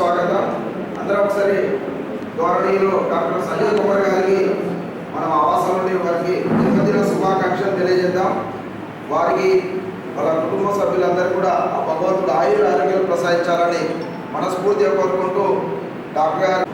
స్వాగతం. అందరం ఒకసారి ధోరణిలో డాక్టర్ సంజయ్ కుమార్ గారికి మనం ఆవాసం ఉండే వారికి జన్మదిన శుభాకాంక్షలు తెలియజేద్దాం. వారికి వాళ్ళ కుటుంబ సభ్యులందరూ కూడా ఆ భగవంతుడు ఆయుర్ ఆరోగ్యాలు ప్రసాదించాలని మనస్ఫూర్తిగా కోరుకుంటూ డాక్టర్ గారు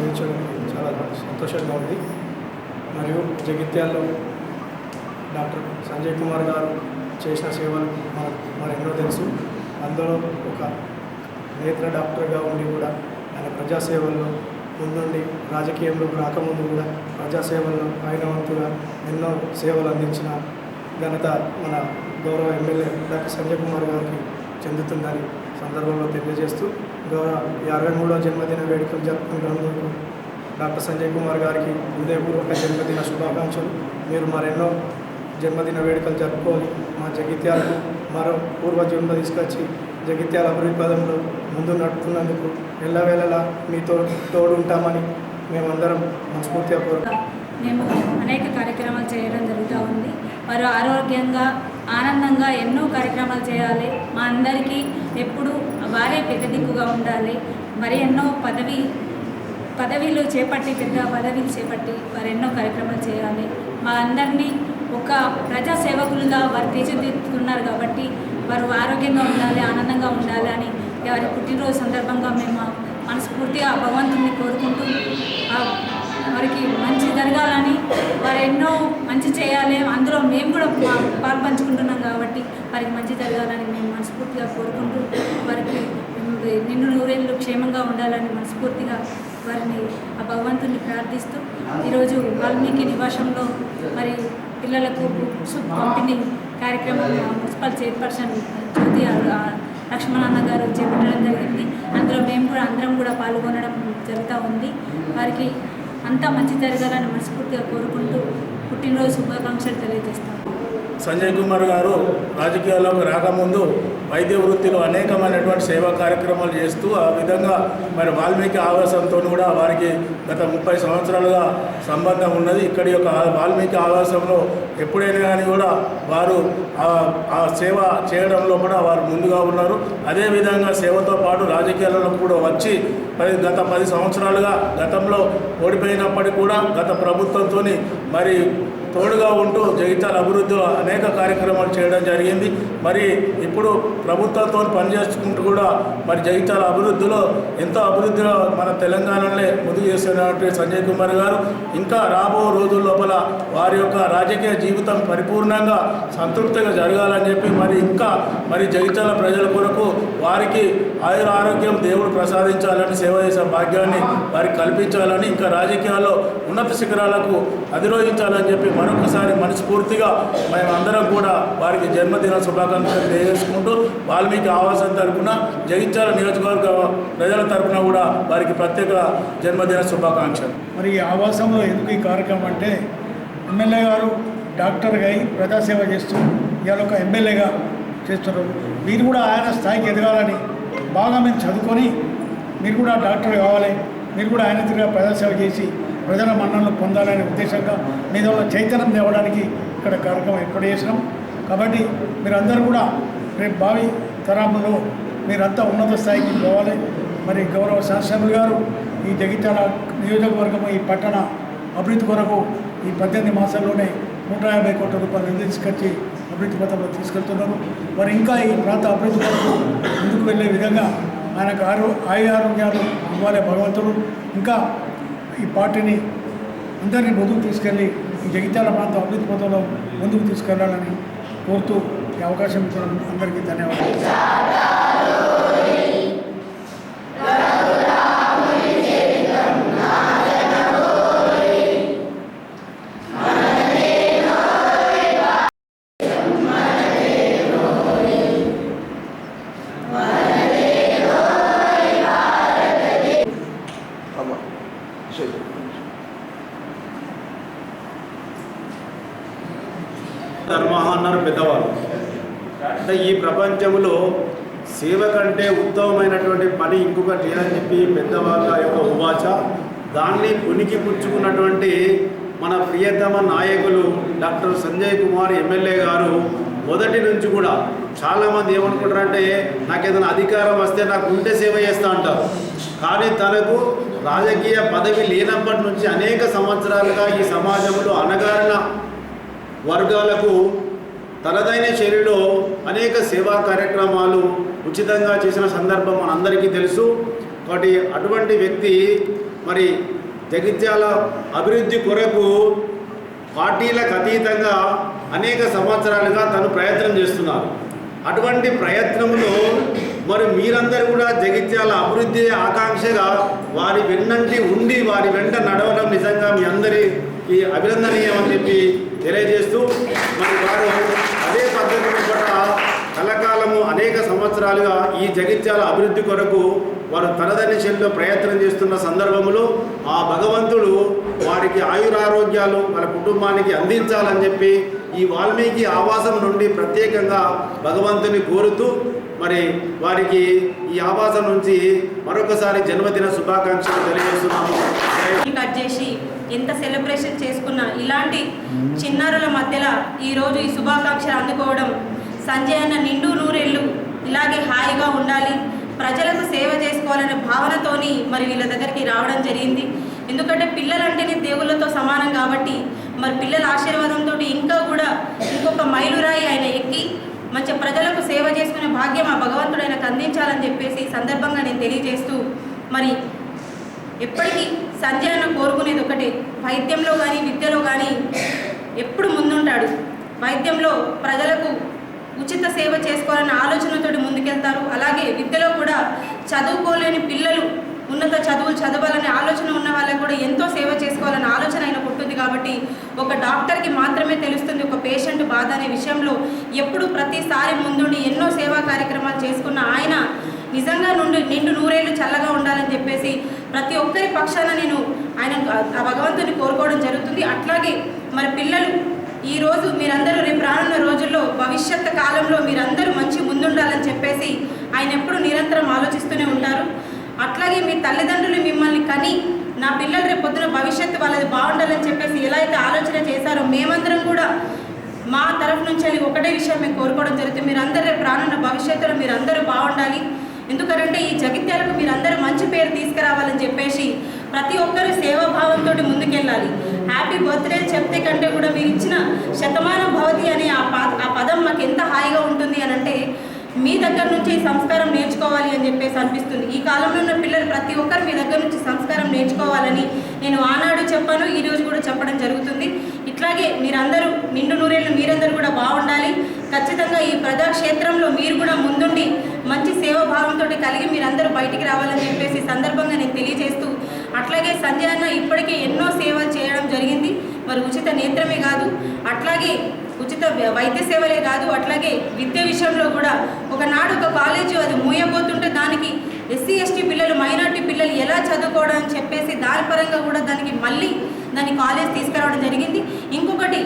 నిర్వహించడం చాలా సంతోషంగా ఉంది. మరియు జగిత్యాల్లో డాక్టర్ సంజయ్ కుమార్ గారు చేసిన సేవలు మనకు మరెన్నో తెలుసు. అందులో ఒక నేత్ర డాక్టర్గా ఉండి కూడా ఆయన ప్రజాసేవల్లో ముందుండి రాజకీయంలో రాకముందు కూడా ప్రజాసేవల్లో ఆయన వంతుగా ఎన్నో సేవలు అందించిన ఘనత మన గౌరవ ఎమ్మెల్యే డాక్టర్ సంజయ్ కుమార్ గారికి చెందుతుందని సందర్భంలో తెలియజేస్తూ గౌరవ ఈ అరవై మూడవ జన్మదిన వేడుకలు జరుపుకుంటున్నందుకు డాక్టర్ సంజయ్ కుమార్ గారికి హృదయపూర్వక జన్మదిన శుభాకాంక్షలు. మీరు మరెన్నో జన్మదిన వేడుకలు జరుపుకోవాలి. మా జగిత్యాలకు మరో పూర్వ జన్మ తీసుకొచ్చి జగిత్యాల అభివృద్ధి పదంలో ముందు నడుపుతున్నందుకు ఎల్లవేళలా మీతో తోడు ఉంటామని మేమందరం మనస్ఫూర్తిగా కోరు మేము అనేక కార్యక్రమాలు చేయడం జరుగుతూ ఉంది. వారు ఆరోగ్యంగా ఆనందంగా ఎన్నో కార్యక్రమాలు చేయాలి. మా అందరికీ ఎప్పుడు వారే పెద్ద దిక్కుగా ఉండాలి. మరి ఎన్నో పదవి పదవిలు చేపట్టి పెద్ద పదవిలు చేపట్టి వారు ఎన్నో కార్యక్రమాలు చేయాలి. మా అందరినీ ఒక ప్రజా సేవకులుగా వారు తీర్చిదిద్దుతున్నారు కాబట్టి వారు ఆరోగ్యంగా ఉండాలి ఆనందంగా ఉండాలి అని వారి పుట్టినరోజు సందర్భంగా మేము మనస్ఫూర్తిగా ఆ భగవంతుని కోరుకుంటూ వారికి మంచి జరగాలని వారు ఎన్నో మంచి చేయాలి. అందులో మేము కూడా పాలు పంచుకుంటున్నాం కాబట్టి వారికి మంచి జరగాలని మేము మనస్ఫూర్తిగా కోరుకుంటూ వారికి నిన్ను నూరేళ్ళు క్షేమంగా ఉండాలని మనస్ఫూర్తిగా వారిని ఆ భగవంతుని ప్రార్థిస్తూ ఈరోజు వాల్మీకి నివాసంలో మరి పిల్లలకు బుక్స్ పంపిణీ కార్యక్రమం మున్సిపల్ చైర్పర్సన్ జ్యోతి ఆ- లక్ష్మణన్న గారు చేపట్టడం జరిగింది. అందులో మేము కూడా అందరం కూడా పాల్గొనడం జరుగుతూ ఉంది. వారికి అంతా మంచి జరగాలని మనస్ఫూర్తిగా కోరుకుంటూ పుట్టినరోజు శుభాకాంక్షలు తెలియజేస్తాం. సంజయ్ కుమార్ గారు రాజకీయాల్లోకి రాకముందు వైద్య వృత్తిలో అనేకమైనటువంటి సేవా కార్యక్రమాలు చేస్తూ ఆ విధంగా మరి వాల్మీకి ఆవాసంతో కూడా వారికి గత ముప్పై సంవత్సరాలుగా సంబంధం ఉన్నది. ఇక్కడి యొక్క వాల్మీకి ఆవాసంలో ఎప్పుడైనా కానీ కూడా వారు ఆ- సేవ చేయడంలో కూడా వారు ముందుగా ఉన్నారు. అదేవిధంగా సేవతో పాటు రాజకీయాలలో కూడా వచ్చి పది గత పది సంవత్సరాలుగా గతంలో ఓడిపోయినప్పటికీ కూడా గత ప్రభుత్వంతో మరి తోడుగా ఉంటూ జగిత్యాల అభివృద్ధిలో అనేక కార్యక్రమాలు చేయడం జరిగింది. మరి ఇప్పుడు ప్రభుత్వంతో పనిచేసుకుంటూ కూడా మరి జగిత్యాల అభివృద్ధిలో ఎంతో అభివృద్ధిలో మన తెలంగాణలో ముందు చేస్తున్నటువంటి సంజయ్ కుమార్ గారు. ఇంకా రాబో రోజుల లోపల వారి యొక్క రాజకీయ జీవితం పరిపూర్ణంగా సంతృప్తిగా జరగాలని చెప్పి మరి ఇంకా మరి జగిత్యాల ప్రజల కొరకు వారికి ఆయుర ఆరోగ్యం దేవుడు ప్రసాదించాలని సేవ చేసే భాగ్యాన్ని వారికి కల్పించాలని ఇంకా రాజకీయాల్లో ఉన్నత శిఖరాలకు అధిరోహించాలని చెప్పి మరొకసారి మనస్ఫూర్తిగా మేమందరం కూడా వారికి జన్మదిన శుభాకాంక్షలు తెలియజేసుకుంటూ వాల్మీకి ఆవాసం తరఫున జగిత్యాల నియోజకవర్గ ప్రజల తరఫున కూడా వారికి ప్రత్యేక జన్మదిన శుభాకాంక్షలు. మరి ఈ ఆవాసంలో ఎందుకు ఈ కార్యక్రమం అంటే ఎమ్మెల్యే గారు డాక్టర్గా అయి ప్రజాసేవ చేస్తూ ఇవాళ ఒక ఎమ్మెల్యేగా చేస్తున్నారు. మీరు కూడా ఆయన స్థాయికి ఎదగాలని బాగా మీరు చదువుకొని మీరు కూడా డాక్టర్ కావాలి మీరు కూడా ఆయన తిరిగా ప్రజాసేవ చేసి ప్రజల మన్ననలు పొందాలనే ఉద్దేశంగా మీద చైతన్యం తేవడానికి ఇక్కడ కార్యక్రమం ఏర్పాటు చేసినాం. కాబట్టి మీరందరూ కూడా రేపు భావి తరంలో మీరంతా ఉన్నత స్థాయికి పోవాలి. మరి గౌరవ శాసనసభ్యులు గారు ఈ జగిత్యాల నియోజకవర్గం ఈ పట్టణ అభివృద్ధి కొరకు ఈ పద్దెనిమిది మాసాల్లోనే నూట యాభై కోట్ల రూపాయలు నిధులు తీసుకొచ్చి అభివృద్ధి పథంలో తీసుకెళ్తున్నారు. మరి ఇంకా ఈ ప్రాంత అభివృద్ధి కొరకు ముందుకు వెళ్ళే విధంగా ఆయనకు ఆరో ఆయు ఆరోగ్యాలు ఇవ్వాలి భగవంతుడు. ఇంకా ఈ పార్టీని అందరినీ ముందుకు తీసుకెళ్ళి ఈ జగిత్యాల ప్రాంతం అభివృద్ధి పథంలో ముందుకు తీసుకెళ్ళాలని కోరుతూ ఈ అవకాశం ఇచ్చిన అందరికీ ధన్యవాదాలు. ఉత్తమమైనటువంటి పని ఇంకొకటి లేదని చెప్పి పెద్దవాళ్ళ యొక్క ఉవాచ. దాన్ని ఉనికి పుచ్చుకున్నటువంటి మన ప్రియతమ నాయకులు డాక్టర్ సంజయ్ కుమార్ ఎమ్మెల్యే గారు మొదటి నుంచి కూడా చాలామంది ఏమనుకుంటారంటే నాకు ఏదైనా అధికారం వస్తే నాకు ఉంటే సేవ చేస్తా అంటారు. కానీ తనకు రాజకీయ పదవి లేనప్పటి నుంచి అనేక సంవత్సరాలుగా ఈ సమాజంలో అణగారిన వర్గాలకు తనదైన శైలిలో అనేక సేవా కార్యక్రమాలు ఉచితంగా చేసిన సందర్భం మనందరికీ తెలుసు. కాబట్టి అటువంటి వ్యక్తి మరి జగిత్యాల అభివృద్ధి కొరకు పార్టీలకు అతీతంగా అనేక సంవత్సరాలుగా తను ప్రయత్నం చేస్తున్నారు. అటువంటి ప్రయత్నంలో మరి మీరందరూ కూడా జగిత్యాల అభివృద్ధి ఆకాంక్షగా వారి వెన్నంటి ఉండి వారి వెంట నడవడం నిజంగా మీ అందరి ఈ అభినందనీయమని చెప్పి తెలియజేస్తూ మరి వారు అదే పద్ధతిని పట్ల కలకాలము అనేక సంవత్సరాలుగా ఈ జగిత్యాల అభివృద్ధి కొరకు వారు తనదైన శైలిలో ప్రయత్నం చేస్తున్న సందర్భంలో ఆ భగవంతుడు వారికి ఆయురారోగ్యాలు వాళ్ళ కుటుంబానికి అందించాలని చెప్పి ఈ వాల్మీకి ఆవాసం నుండి ప్రత్యేకంగా భగవంతుని కోరుతూ మరి వారికి ఈ ఆవాసం నుంచి మరొకసారి జన్మదిన శుభాకాంక్షలు తెలియజేస్తున్నాము. జై కట్ చేసి ఎంత సెలబ్రేషన్ చేసుకున్నా ఇలాంటి చిన్నారుల మధ్యలో ఈరోజు ఈ శుభాకాంక్షలు అందుకోవడం సంజయ్ అన్న నిండు నూరేళ్ళు ఇలాగే హాయిగా ఉండాలి. ప్రజలకు సేవ చేసుకోవాలనే భావనతోని మరి వీళ్ళ దగ్గరికి రావడం జరిగింది. ఎందుకంటే పిల్లలంటేనే దేవుళ్ళతో సమానం కాబట్టి మరి పిల్లల ఆశీర్వాదంతో ఇంకా కూడా ఇంకొక మైలురాయి ఆయన ఎక్కి మంచి ప్రజలకు సేవ చేసుకునే భాగ్యం ఆ భగవంతుడు ఆయనకు అందించాలని చెప్పేసి సందర్భంగా నేను తెలియజేస్తూ మరి ఎప్పటికీ సంజయ్ అన్న కోరుకునేది ఒకటే. వైద్యంలో కానీ విద్యలో కానీ ఎప్పుడు ముందుంటాడు. వైద్యంలో ప్రజలకు ఉచిత సేవ చేసుకోవాలనే ఆలోచనతోటి ముందుకెళ్తారు. అలాగే విద్యలో కూడా చదువుకోలేని పిల్లలు ఉన్నత చదువులు చదవాలనే ఆలోచన ఉన్న వాళ్ళకు కూడా ఎంతో సేవ చేసుకోవాలనే ఆలోచన ఆయన పుట్టింది కాబట్టి ఒక డాక్టర్కి మాత్రమే తెలుస్తుంది ఒక పేషెంట్ బాధ అనే విషయంలో ఎప్పుడు ప్రతిసారి ముందుండి ఎన్నో సేవా కార్యక్రమాలు చేసుకున్న ఆయన నిజంగా నుండి నిండు నూరేళ్ళు చల్లగా ఉండాలని చెప్పేసి ప్రతి ఒక్కరి పక్షాన నేను ఆయన ఆ భగవంతుని కోరుకోవడం జరుగుతుంది. అట్లాగే మరి పిల్లలు ఈ రోజు మీరందరూ రేపు రానున్న రోజుల్లో భవిష్యత్ కాలంలో మీరందరూ మంచి ముందుండాలని చెప్పేసి ఆయన ఎప్పుడు నిరంతరం ఆలోచిస్తూనే ఉంటారు. అట్లాగే మీ తల్లిదండ్రులు మిమ్మల్ని కని నా పిల్లలు రేపు పొద్దున భవిష్యత్తు వాళ్ళది బాగుండాలని చెప్పేసి ఎలా అయితే ఆలోచన చేశారో మేమందరం కూడా మా తరఫు నుంచి వెళ్ళి ఒకటే విషయం మేము కోరుకోవడం జరుగుతుంది. మీరందరూ రేపు రానున్న భవిష్యత్తులో మీరందరూ బాగుండాలి. ఎందుకంటే ఈ జగిత్యాలకు మీరందరూ మంచి పేరు తీసుకురావాలని చెప్పేసి ప్రతి ఒక్కరూ సేవాభావంతో ముందుకెళ్ళాలి. హ్యాపీ బర్త్డే చెప్తే కంటే కూడా మీరు ఇచ్చిన శతమానం భవతి అనే ఆ పా ఆ పదం మాకు ఎంత హాయిగా ఉంటుంది అని అంటే మీ దగ్గర నుంచి ఈ సంస్కారం నేర్చుకోవాలి అని చెప్పేసి అనిపిస్తుంది. ఈ కాలంలో ఉన్న పిల్లలు ప్రతి ఒక్కరు మీ దగ్గర నుంచి సంస్కారం నేర్చుకోవాలని నేను ఆనాడు చెప్పాను ఈరోజు కూడా చెప్పడం జరుగుతుంది. ఇట్లాగే మీరందరూ నిండు నూరేళ్ళు మీరందరూ కూడా బాగుండాలి. ఖచ్చితంగా ఈ ప్రజాక్షేత్రంలో మీరు కూడా ముందుండి మంచి సేవాభావంతో కలిగి మీరందరూ బయటికి రావాలని చెప్పేసి సందర్భంగా నేను తెలియజేస్తూ అట్లాగే సంజయ్ అన్న ఇప్పటికే ఎన్నో సేవలు చేయడం జరిగింది. మరి ఉచిత నేత్రమే కాదు అట్లాగే ఉచిత వైద్య సేవలే కాదు అట్లాగే విద్య విషయంలో కూడా ఒకనాడు ఒక కాలేజీ అది మూయబోతుంటే దానికి ఎస్సీ ఎస్టీ పిల్లలు మైనార్టీ పిల్లలు ఎలా చదువుకోవడం అని చెప్పేసి దాని పరంగా కూడా దానికి మళ్ళీ దాని కాలేజ్ తీసుకురావడం జరిగింది. ఇంకొకటి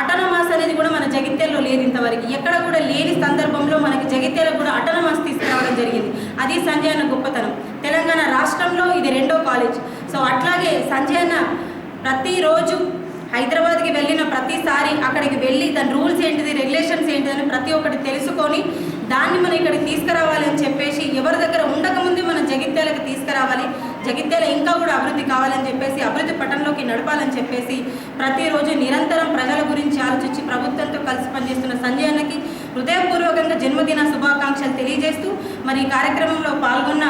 అటనమాస్ అనేది కూడా మన జగిత్యాలలో లేదు ఇంతవరకు. ఎక్కడ కూడా లేని సందర్భంలో మనకి జగిత్యాలకు కూడా అటనమాస్ తీసుకురావడం జరిగింది. అది సంజయ్ అన్న గొప్పతనం. తెలంగాణ రాష్ట్రంలో ఇది రెండో కాలేజ్. సో అట్లాగే సంజయ్ అన్న ప్రతిరోజు హైదరాబాద్కి వెళ్ళిన ప్రతిసారి అక్కడికి వెళ్ళి దాని రూల్స్ ఏంటిది రెగ్యులేషన్స్ ఏంటిది అని ప్రతి ఒక్కటి తెలుసుకొని దాన్ని మనం ఇక్కడికి తీసుకురావాలి అని చెప్పేసి ఎవరి దగ్గర ఉండకముందే మనం జగిత్యాలకు తీసుకురావాలి. జగిత్యాల ఇంకా కూడా అభివృద్ధి కావాలని చెప్పేసి అభివృద్ధి పట్టణంలోకి నడపాలని చెప్పేసి ప్రతిరోజు నిరంతరం ప్రజల గురించి ఆలోచించి ప్రభుత్వంతో కలిసి పనిచేస్తున్న సంజయ్ అన్నకి హృదయపూర్వకంగా జన్మదిన శుభాకాంక్షలు తెలియజేస్తూ మరి ఈ కార్యక్రమంలో పాల్గొన్న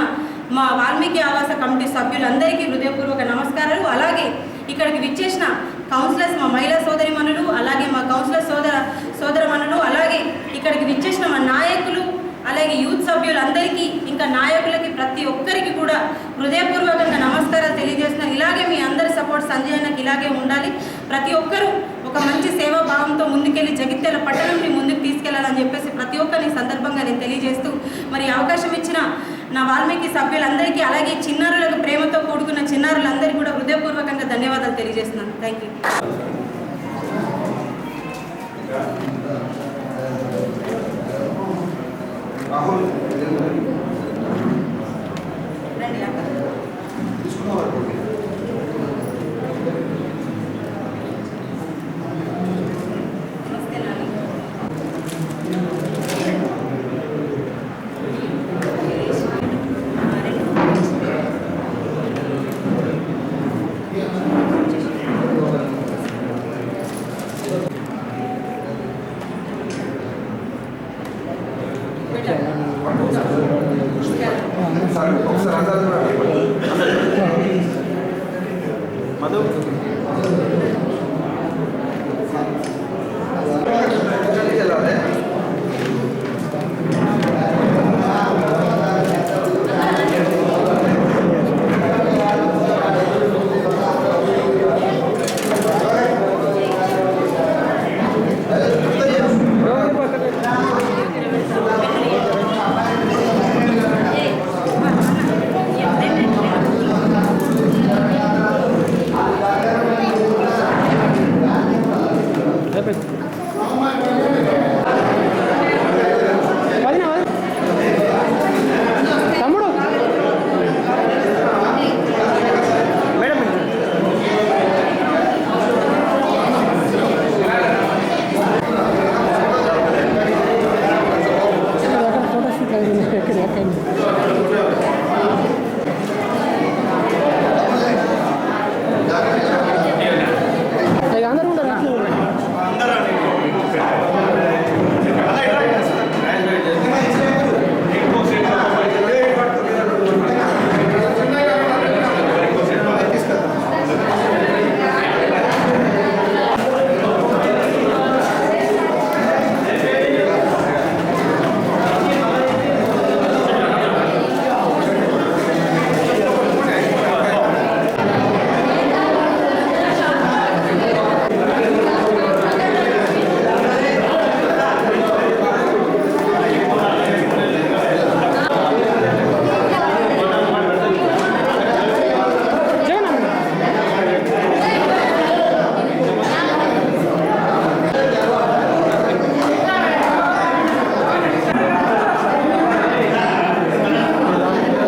మా వాల్మీకి ఆవాస కమిటీ సభ్యులందరికీ హృదయపూర్వక నమస్కారాలు. అలాగే ఇక్కడికి విచ్చేసిన కౌన్సిలర్స్ మా మహిళా సోదరిమణులు అలాగే మా కౌన్సిలర్ సోదర సోదరమణులు అలాగే ఇక్కడికి విచ్చేసిన మా నాయకులు అలాగే యూత్ సభ్యులందరికీ ఇంకా నాయకులకి ప్రతి ఒక్కరికి కూడా హృదయపూర్వకంగా నమస్కారాలు తెలియజేస్తున్నాను ఇలాగే మీ అందరి సపోర్ట్ సంజయ్ అన్నకి ఇలాగే ఉండాలి. ప్రతి ఒక్కరూ ఒక మంచి సేవా భావంతో ముందుకెళ్ళి జగిత్యాల పట్టణంని ముందుకు తీసుకెళ్ళాలని చెప్పేసి ప్రతి ఒక్కరిని సందర్భంగా నేను తెలియజేస్తూ మరి అవకాశం ఇచ్చిన నా వాల్మీకి సభ్యులందరికీ అలాగే చిన్నారులకు ప్రేమతో కూడుకున్న చిన్నారులందరికీ కూడా హృదయపూర్వకంగా ధన్యవాదాలు తెలియజేస్తున్నాను. Thank you